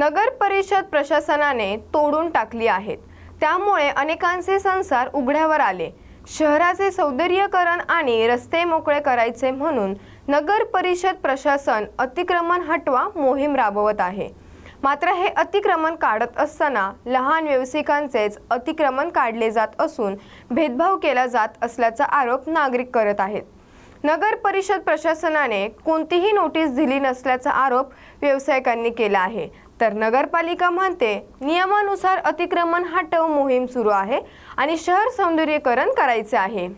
नगर परिषद प्रशासनाने तोडून टाकली आहेत. त्यामुळे अनेकांचे संसार उघड्यावर आले. शहराचे सौंदर्यीकरण आणि रस्ते मोकळे करायचे म्हणून नगर परिषद प्रशासन अतिक्रमण हटवा मोहीम राबवत आहे. मात्र हे अतिक्रमण काढत असताना लहान व्यावसायिकांचेच अतिक्रमण काढले जात असून भेदभाव केला जात असल्याचा आरोप नागरिक करत आहेत. नगर परिषद प्रशासनाने कोणतीही नोटीस दिली नसल्याचा आरोप व्यावसायिकांनी केला आहे. तर नगरपालिका म्हणते नियमानुसार अतिक्रमण हटव मोहीम सुरू आहे आणि शहर सौंदर्यीकरण करायचे आहे.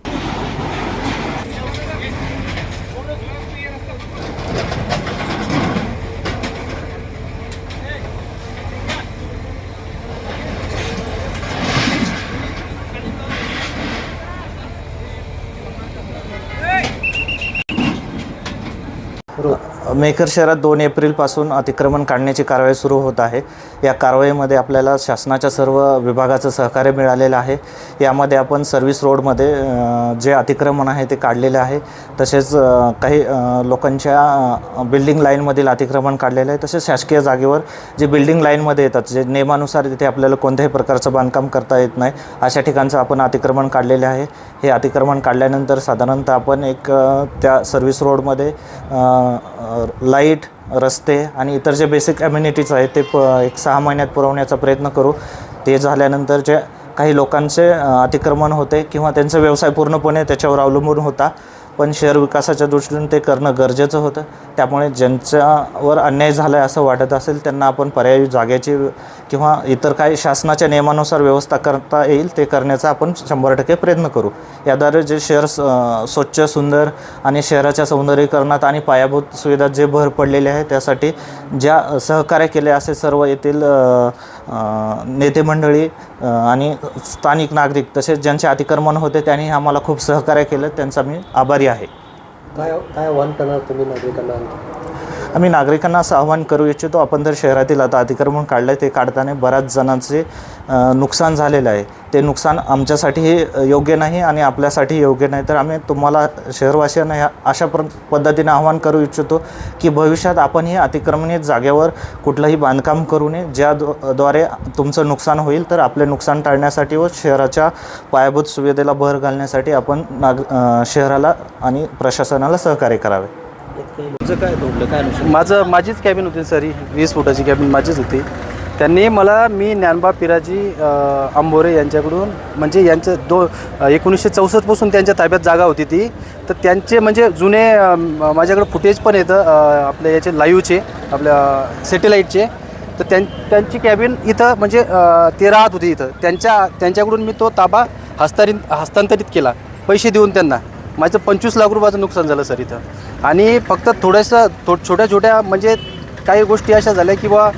मेकर शहरात दोन एप्रिलपासून अतिक्रमण काढण्याची कारवाई सुरू होत आहे. या कारवाईमध्ये आपल्याला शासनाच्या सर्व विभागाचं सहकार्य मिळालेलं आहे. यामध्ये आपण सर्व्हिस रोडमध्ये जे अतिक्रमण आहे ते काढलेले आहे. तसेच काही लोकांच्या बिल्डिंग लाईनमधील अतिक्रमण काढलेलं आहे. तसेच शासकीय जागेवर जे बिल्डिंग लाईनमध्ये येतात जे नियमानुसार तिथे आपल्याला कोणत्याही प्रकारचं बांधकाम करता येत नाही अशा ठिकाणचं आपण अतिक्रमण काढलेले आहे. हे अतिक्रमण काढल्यानंतर साधारणतः आपण एक त्या सर्व्हिस रोडमध्ये लाइट रस्ते आणि इतर जे बेसिक ॲम्युनिटीज आहेत ते प एक सहा महिन्यात पुरवण्याचा प्रयत्न करू. ते झाल्यानंतर जे काही लोकांचे अतिक्रमण होते किंवा त्यांचा व्यवसाय पूर्णपणे त्याच्यावर अवलंबून होता पण शहर विकासाच्या दृष्टीने ते करणं गरजेचं होतं. त्यामुळे ज्यांच्यावर अन्याय झाला आहे असं वाटत असेल त्यांना आपण पर्यायी जागेची किंवा इतर काही शासनाच्या नियमानुसार व्यवस्था करता येईल ते करण्याचा आपण शंभर टक्के प्रयत्न करू. याद्वारे जे शहर स्वच्छ सुंदर आणि शहराच्या सौंदर्यीकरणात आणि पायाभूत सुविधा जे भर पडलेले आहे त्यासाठी ज्या सहकार्य केले असे सर्व येथील नेते मंडळी आणि स्थानिक नागरिक तसेच ज्यांचे अतिक्रमण होते त्यांनी आम्हाला खूप सहकार्य केलं. त्यांचा मी आभारी आहे. काय काय आव्हान करणार तुम्ही नागरिकांना आम्ही नागरिकांना असं आवाहन करू इच्छितो आपण जर शहरातील आता अतिक्रमण काढलं आहे ते काढताना बऱ्याच जणांचे नुकसान झालेलं आहे. ते नुकसान आमच्यासाठीही योग्य नाही आणि आपल्यासाठी योग्य नाही. तर आम्ही तुम्हाला शहरवासियांना ह्या अशा प्र पद्धतीने आवाहन करू इच्छितो की भविष्यात आपण ही अतिक्रमणीय जागेवर कुठलंही बांधकाम करू नये ज्याद्वारे तुमचं नुकसान होईल तर आपले नुकसान टाळण्यासाठी व शहराच्या पायाभूत सुविधेला भर घालण्यासाठी आपण नाग शहराला आणि प्रशासनाला सहकार्य करावे. तुमचं काय तोडलं? काय नुकसान माझं माझीच कॅबिन होती सर ही वीस फुटाची कॅबिन माझीच होती. त्यांनी मला मी ज्ञानबा पिराजी अ, आंबोरे यांच्याकडून म्हणजे यांचं दो एकोणीसशे चौसष्टपासून त्यांच्या ताब्यात जागा होती ती. तर त्यांचे म्हणजे जुने अ, म- माझ्याकडे फुटेज पण येतं अ, आपल्या याचे लाईव्हचे आपल्या सॅटेलाईटचे तर त्यां त्यांची कॅबिन इथं म्हणजे अ, ते राहत होती इथं. त्यांच्या त्यांच्याकडून मी तो ताबा हस्तांतरित हस्तांतरित केला. पैसे देऊन त्यांना. माझं पंचवीस लाख रुपयाचं नुकसान झालं सर इथं. आणि फक्त थोडंसं थो छोट्या छोट्या म्हणजे काही गोष्टी अशा झाल्या की बा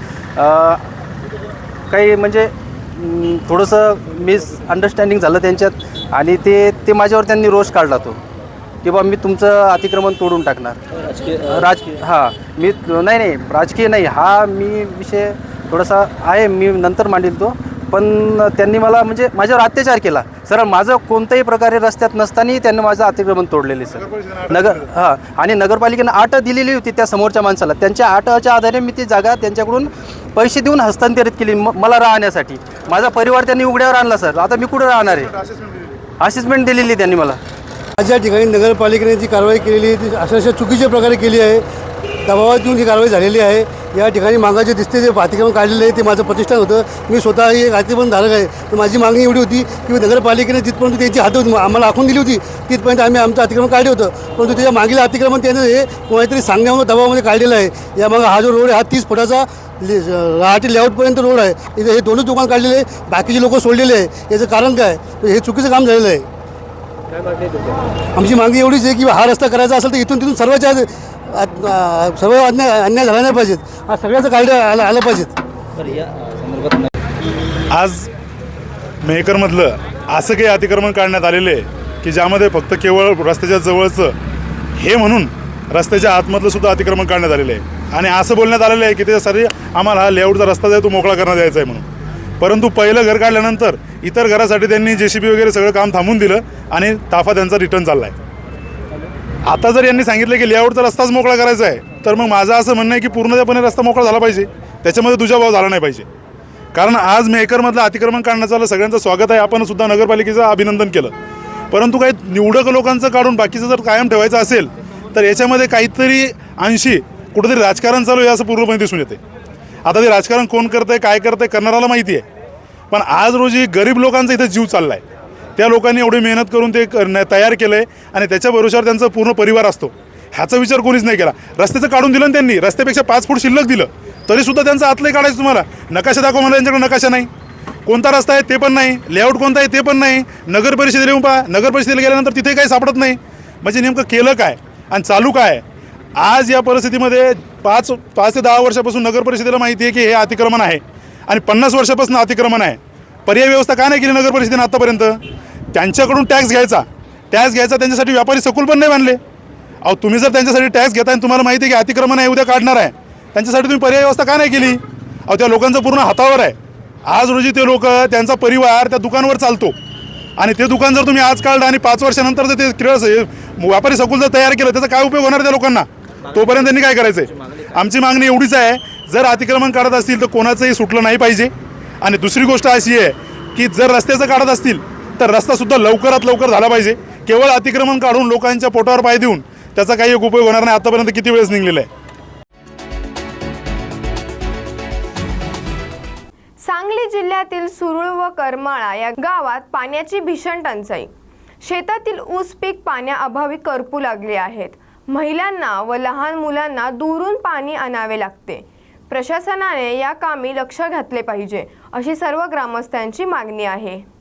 काही म्हणजे थोडंसं मिस अंडरस्टँडिंग झालं त्यांच्यात आणि ते ते माझ्यावर त्यांनी रोष काढला तो. की बा मी तुमचं अतिक्रमण तोडून टाकणार. राजकीय राज हां मी नाही नाही राजकीय नाही. हा मी विषय थोडासा आहे मी नंतर मांडील तो. पण त्यांनी मला म्हणजे माझ्यावर अत्याचार केला. सर माझं कोणत्याही प्रकारे रस्त्यात नसतानाही त्यांनी माझं अतिक्रमण तोडलेले सर. नगर हां आणि नगरपालिकेनं आट दिलेली होती त्या समोरच्या माणसाला. त्यांच्या आटाच्या आधारे मी ती जागा त्यांच्याकडून पैसे देऊन हस्तांतरित केली म मला राहण्यासाठी. माझा परिवार त्यांनी उघड्यावर आणला सर. आता मी कुठं राहणार आहे? असेसमेंट दिलेली त्यांनी मला. आज या ठिकाणी नगरपालिकेने जी कारवाई केलेली आहे ती अशा अशा चुकीच्या प्रकारे केली आहे. दबावात येऊन जी कारवाई झालेली आहे. या ठिकाणी मागाचे दिसते जे अतिक्रमण काढलेलं आहे ते माझं प्रतिष्ठान होतं. मी स्वतः एक अतिक्रमण धारक आहे. तर माझी मागणी एवढी होती की नगरपालिकेने जिथपर्यंत त्यांची हात होती आम्हाला आखून दिली होती तिथपर्यंत आम्ही आमचं अतिक्रमण काढले होतं. परंतु त्याच्या मागील अतिक्रमण त्यानं हे कोणातरी सांगण्यामुळे दबावामध्ये काढलेलं आहे. यामागं हा जो रोड आहे हा तीस फुटाचा रहाटी लेआउटपर्यंत रोड आहे. इथे हे दोनच दुकान काढलेले आहे. बाकीचे लोक सोडलेले आहे. याचं कारण काय? हे चुकीचं काम झालेलं आहे. आमची मागणी एवढीच आहे की हा रस्ता करायचा असेल तर इथून तिथून आ- सर्व अन्याय अन्याय झाला नाही पाहिजेत. हा सगळ्याचं काढलं आलं आलं पाहिजेत. आज मेहकरमधलं असं काही अतिक्रमण काढण्यात आलेलं आहे की ज्यामध्ये फक्त केवळ रस्त्याच्या जवळचं हे म्हणून रस्त्याच्या आतमधलं सुद्धा अतिक्रमण काढण्यात आलेलं आहे. आणि असं बोलण्यात आलेलं आहे की त्याच्यासाठी आम्हाला हा लेआउटचा रस्ता जो आहे तो मोकळा करण्यात यायचा आहे म्हणून. परंतु पहिलं घर काढल्यानंतर इतर घरासाठी त्यांनी जे सी बी वगैरे सगळं काम थांबून दिलं आणि ताफा त्यांचा रिटर्न चालला आहे आता जर यांनी सांगितलं की लेआउटचा रस्ताच मोकळा करायचा आहे तर मग माझं असं म्हणणं आहे की पूर्णपणे रस्ता मोकळा झाला पाहिजे. त्याच्यामध्ये दुजाभाव झाला नाही पाहिजे. कारण आज मेकरमधलं अतिक्रमण काढण्याचं आलं सगळ्यांचं स्वागत आहे. आपण सुद्धा नगरपालिकेचं अभिनंदन केलं. परंतु काही निवडक लोकांचं काढून बाकीचं जर कायम ठेवायचं असेल तर याच्यामध्ये काहीतरी अंशी कुठेतरी राजकारण चालू आहे असं पूर्णपणे दिसून येते. आता ते राजकारण कोण करतंय काय करतंय करणाऱ्याला माहिती आहे. पण आज रोजी गरीब लोकांचा इथं जीव चालला आहे त्या लोकांनी एवढी मेहनत करून ते तयार केलं आहे आणि त्याच्या भरोशावर त्यांचा पूर्ण परिवार असतो. ह्याचा विचार कोणीच नाही केला. रस्त्याचं काढून दिलं त्यांनी रस्त्यापेक्षा पाच फूट शिल्लक दिलं. तरीसुद्धा त्यांचं आतलं काढायचं तुम्हाला. नकाशा दाखवा मला त्यांच्याकडे नकाशा नाही. कोणता रस्ता आहे ते पण नाही. लेआउट कोणता आहे ते पण नाही. नगर परिषदेला येऊन पहा. नगर परिषदेला गेल्यानंतर तिथे काही सापडत नाही. म्हणजे नेमकं केलं काय? आणि चालू काय? आज या परिस्थितीमध्ये पाच पाच ते दहा वर्षापासून नगर परिषदेला माहिती आहे की हे अतिक्रमण आहे. आणि पन्नास वर्षापासून अतिक्रमण आहे. पर्याय व्यवस्था का नाही केली नगर परिषदेनं आतापर्यंत? त्यांच्याकडून टॅक्स घ्यायचा. टॅक्स घ्यायचा त्यांच्यासाठी व्यापारी सकुल पण नाही बांधले अहो तुम्ही जर त्यांच्यासाठी टॅक्स घेताय आणि तुम्हाला माहिती आहे की अतिक्रमण आहे उद्या काढणार आहे. त्यांच्यासाठी तुम्ही पर्याय व्यवस्था का नाही केली? अहो त्या लोकांचं पूर्ण हातावर आहे. आज रोजी ते लोक त्यांचा परिवार त्या दुकानवर चालतो. आणि ते दुकान जर तुम्ही आज काढलं आणि पाच वर्षानंतर जर ते क्रिया व्यापारी सकुल जर तयार केलं त्याचा काय उपयोग होणार त्या लोकांना? तोपर्यंत त्यांनी काय करायचं आहे आमची मागणी एवढीच आहे जर अतिक्रमण काढत असतील तर कोणाचंही सुटलं नाही पाहिजे. आणि दुसरी गोष्ट अशी आहे की जर रस्त्याचं काढत असतील तर रस्तासुद्धा लवकरात लवकर झाला पाहिजे. केवळ अतिक्रमण काढून लोकांच्या पोटावर पाय देऊन त्याचा काही एक उपयोग होणार नाही. आतापर्यंत किती वेळेस निघलेला आहे? सांगली जिल्ह्यातील सुरुळ व करमाळा या गावात पाण्याची भीषण टंचाई. शेतातील ऊस पीक पाण्याअभावी करपू लागले आहेत. महिलांना व लहान मुलांना दुरून पाणी आणावे लागते. प्रशासनाने या कामी लक्ष घातले पाहिजे अशी सर्व ग्रामस्थांची मागणी आहे.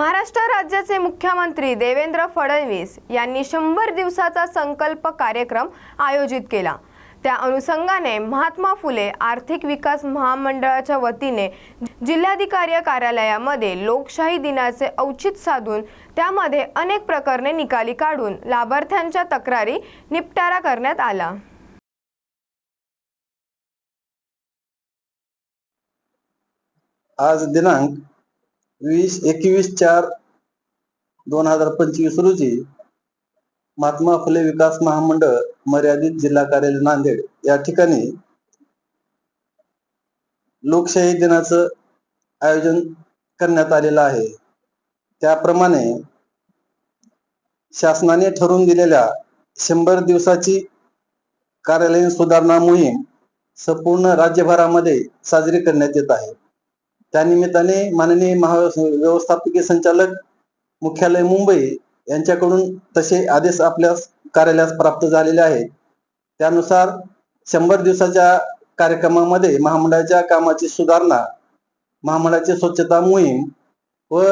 महाराष्ट्र राज्याचे मुख्यमंत्री देवेंद्र फडणवीस यांनी शंभर दिवसाचा संकल्प कार्यक्रम आयोजित केला. त्या अनुषंगाने महात्मा फुले आर्थिक विकास महामंडळाच्या वतीने जिल्हाधिकारी कार्यालयामध्ये लोकशाही दिनाचे औचित साधून त्यामध्ये अनेक प्रकरणे निकाली काढून लाभार्थ्यांच्या तक्रारी निपटारा करण्यात आला. आज दिनांक वीस एकवीस चार दोन हजार पंचवीस रोजी महात्मा फुले विकास महामंडळ मर्यादित जिल्हा कार्यालय नांदेड या ठिकाणी लोकशाही दिनाचं आयोजन करण्यात आलेलं आहे. त्याप्रमाणे शासनाने ठरवून दिलेल्या शंभर दिवसाची कार्यालयीन सुधारणा मोहीम संपूर्ण राज्यभरामध्ये साजरी करण्यात येत आहे. त्यानिमित्ताने माननीय महाव्यवस्थापकीय संचालक मुख्यालय मुंबई यांच्याकडून तसे आदेश आपल्या कार्यालयास प्राप्त झालेले आहेत. त्यानुसार शंभर दिवसाच्या कार्यक्रमामध्ये महामंडळाच्या कामाची सुधारणा महामंडळाची स्वच्छता मोहीम व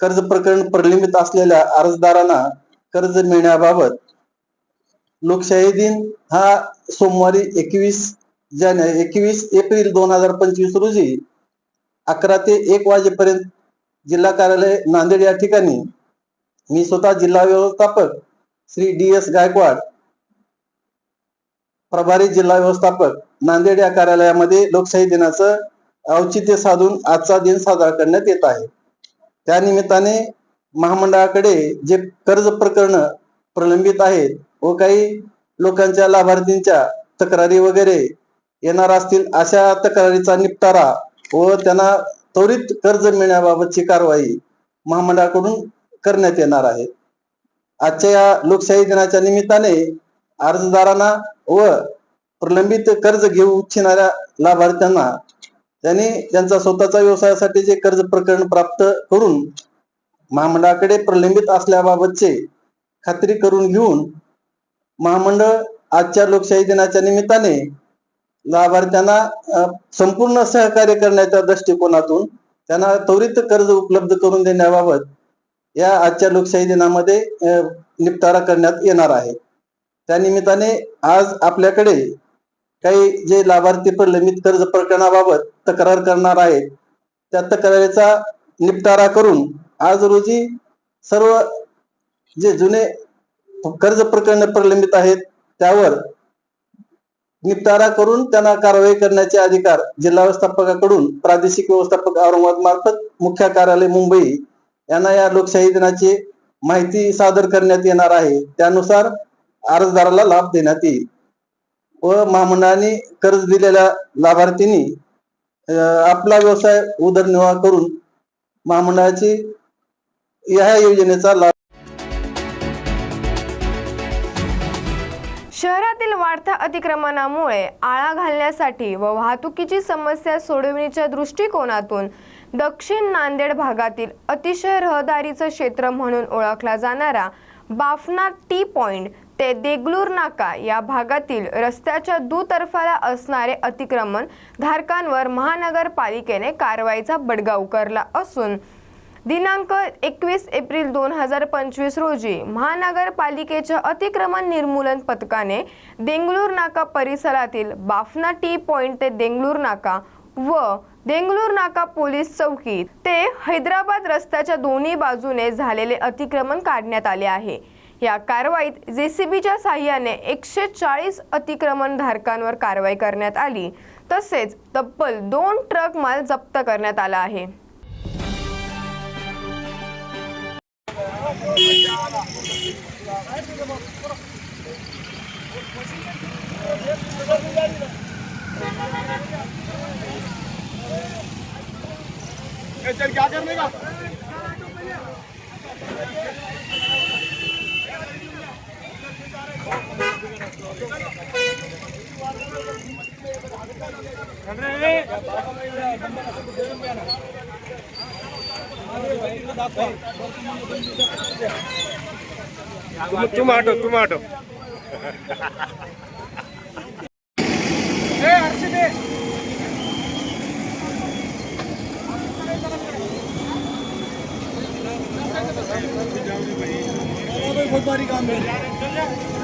कर्ज प्रकरण प्रलंबित असलेल्या अर्जदारांना कर्ज मिळण्याबाबत लोकशाही दिन हा सोमवारी एकवीस जाने एकवीस एप्रिल दोन हजार पंचवीस रोजी अकरा ते एक वाजेपर्यंत जिल्हा कार्यालय नांदेड या ठिकाणी. मी स्वतः जिल्हा व्यवस्थापक श्री डी एस गायकवाड प्रभारी जिल्हा व्यवस्थापक नांदेड या कार्यालयामध्ये लोकशाही दिनाचं औचित्य साधून आजचा दिन साजरा करण्यात येत आहे. त्यानिमित्ताने महामंडळाकडे जे कर्ज प्रकरण प्रलंबित आहेत व काही लोकांच्या लाभार्थींच्या तक्रारी वगैरे येणार असतील अशा तक्रारीचा निपटारा व त्यांना त्वरित कर्ज मिळण्याबाबतची कारवाई महामंडळाकडून करण्यात येणार आहे. आजच्या या लोकशाही दिनाच्या निमित्ताने अर्जदारांना व प्रलंबित कर्ज घेऊ इच्छिणाऱ्या लाभार्थ्यांना त्यांनी त्यांचा स्वतःचा व्यवसायासाठी जे कर्ज प्रकरण प्राप्त करून महामंडळाकडे प्रलंबित असल्याबाबतचे खात्री करून घेऊन महामंडळ आजच्या लोकशाही दिनाच्या निमित्ताने लाभार्थ्यांना संपूर्ण सहकार्य करण्याच्या दृष्टिकोनातून त्यांना त्वरित कर्ज उपलब्ध करून देण्याबाबत या आजच्या लोकशाही दिनामध्ये निपटारा करण्यात येणार आहे. त्यानिमित्ताने आज आपल्याकडे काही जे लाभार्थी प्रलंबित कर्ज प्रकरणाबाबत तक्रार करणार आहेत त्या तक्रारीचा निपटारा करून आज रोजी सर्व जे जुने कर्ज प्रकरण प्रलंबित आहेत त्यावर निपटारा करून त्यांना कारवाई करण्याचे अधिकार जिल्हा व्यवस्थापकाकडून प्रादेशिक व्यवस्थापक औरंगाबाद मार्फत मुख्य कार्यालय मुंबई यांना या लोकशाही दिनाची माहिती सादर करण्यात येणार आहे. त्यानुसार अर्जदाराला लाभ देण्यात येईल व महामंडळाने कर्ज दिलेल्या लाभार्थींनी आपला व्यवसाय उदरनिर्वाह करून महामंडळाची या योजनेचा लाभ शहरातील वाढत्या अतिक्रमणामुळे आळा घालण्यासाठी व वाहतुकीची समस्या सोडविण्याच्या दृष्टिकोनातून दक्षिण नांदेड भागातील अतिशय रहदारीचं क्षेत्र म्हणून ओळखला जाणारा बाफना टी पॉइंट ते देगलूर नाका या भागातील रस्त्याच्या दुतर्फाला असणारे अतिक्रमण धारकांवर महानगरपालिकेने कारवाईचा बडगा उकरला असून दिनांक एकवीस एप्रिल दोन हजार पंचवीस रोजी महानगरपालिकेच्या अतिक्रमण निर्मूलन पथकाने देंगलूर नाका परिसरातील बाफना टी पॉइंट ते देंगलूर नाका व देंगलूर नाका पोलीस चौकी ते हैदराबाद रस्त्याच्या दोन्ही बाजूने झालेले अतिक्रमण काढण्यात आले आहे. या कारवाईत जेसीबीच्या साह्याने एकशे चाळीस अतिक्रमण धारकांवर कारवाई करण्यात आली. तसेच तब्बल दोन ट्रक माल जप्त करण्यात आला आहे. चल क्या करने का अरे ಟೊಮಾಟೊ ಟೊಮಾಟೊ बहुत भारी काम है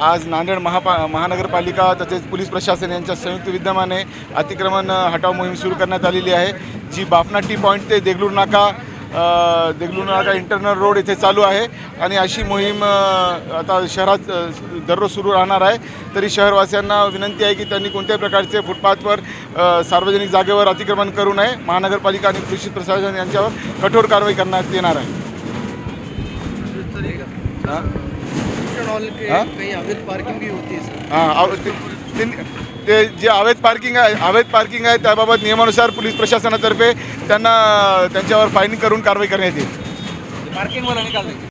आज नांदेड महापा महानगरपालिका तसेच पोलीस प्रशासन यांच्या संयुक्त विद्यमाने अतिक्रमण हटाव मोहीम सुरू करण्यात आलेली आहे. जी बाफना टी पॉईंट ते देगलूर नाका देगलूर नाका इंटरनल रोड येथे चालू आहे. आणि अशी मोहीम आता शहरात दररोज सुरू राहणार आहे. तरी शहरवासियांना विनंती आहे की त्यांनी कोणत्याही प्रकारचे फुटपाथवर सार्वजनिक जागेवर अतिक्रमण करू नये. महानगरपालिका आणि कृषी प्रशासन यांच्यावर कठोर कारवाई करण्यात येणार आहे. काही अवैध पार्किंग भी होती है सर। हां अव- ते- जे अवैध पार्किंग आहे अवैध पार्किंग आहे त्याबाबत नियमानुसार पोलीस प्रशासनातर्फे त्यांना त्यांच्यावर फाईन करून कारवाई करण्यात येईल. पार्किंग वाला निकाल देंगे